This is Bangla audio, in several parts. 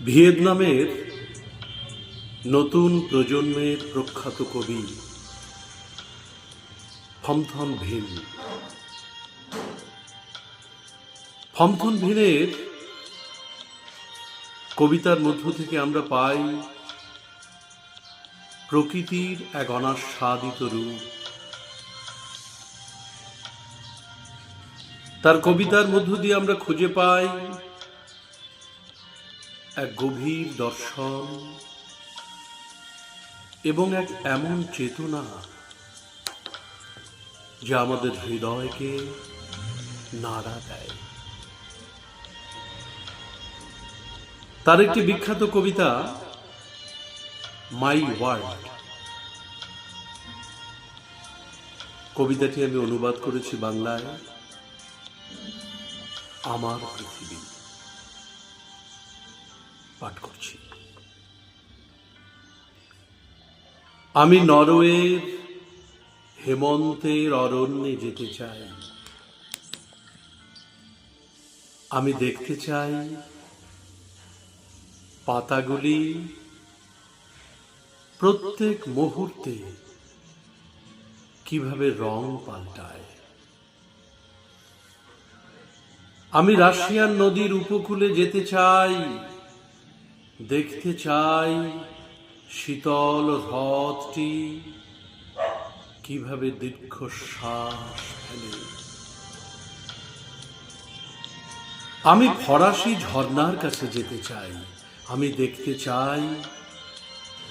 ভিয়েতনামের নতুন প্রজন্মের প্রখ্যাত কবি ফমথন ভিন ফমথন ভিনের কবিতার মধ্য থেকে আমরা পাই প্রকৃতির এক অনাস্বাদিত রূপ। তার কবিতার মধ্য দিয়ে আমরা খুঁজে পাই এক গভীর দর্শন এবং এক এমন চেতনা যা আমাদের হৃদয়কে নাড়া দেয়। তার একটি বিখ্যাত কবিতা, মাই ওয়ার্ল্ড কবিতাটি আমি অনুবাদ করেছি বাংলায়, আমার পৃথিবী পাঠ করছি। আমি নরওয়ের হেমন্তের অরণ্যে যেতে চাই। আমি দেখতে চাই পাতাগুলি প্রত্যেক মুহূর্তে কীভাবে রং পাল্টায়। আমি রাশিয়ান নদীর উপকূলে যেতে চাই। দেখতে চাই শীতল হ্রদটি, কীভাবে দীর্ঘশ্বাস ফেলে। আমি ফরাসি ঝর্ণার কাছে যেতে চাই। আমি দেখতে চাই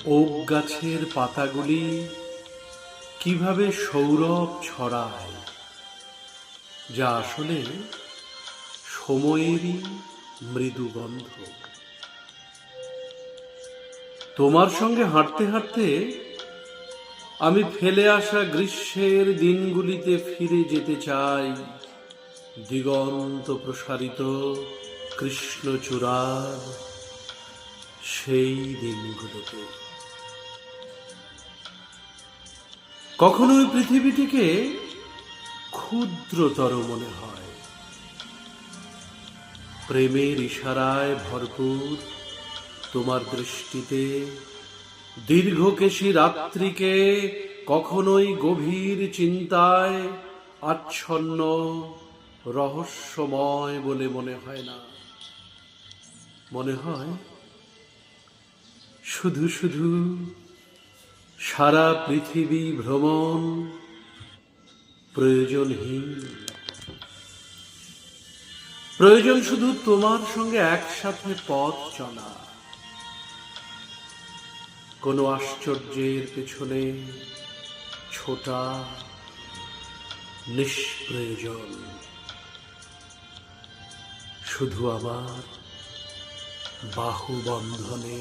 ওক গাছের পাতাগুলি কীভাবে সৌরভ ছড়ায়, যা আসলে সময়েরই মৃদু গন্ধ তোমার সঙ্গে হাঁটতে হাঁটতে আমি ফেলে আসা গ্রীষ্মের দিনগুলিতে ফিরে যেতে চাই। দিগন্ত প্রসারিত কৃষ্ণচূড়ার সেই দিনগুলোতে। কখনো ওই পৃথিবীটিকে ক্ষুদ্রতর মনে হয়। প্রেমের ইশারায় ভরপুর তোমার দৃষ্টিতে দীর্ঘকেশী রাত্রিকে কখনোই গভীর চিন্তায় আচ্ছন্ন, রহস্যময় বলে মনে হয় না। মনে হয় শুধু শুধু সারা পৃথিবী ভ্রমণ প্রয়োজনহীন। প্রয়োজন শুধু তোমার সঙ্গে একসাথে পথ চলা। কোনো আশ্চর্যের পেছনে ছোটা নিষ্প্রয়োজন। শুধু আমার বাহুবন্ধনে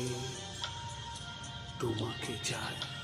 তোমাকে চাই।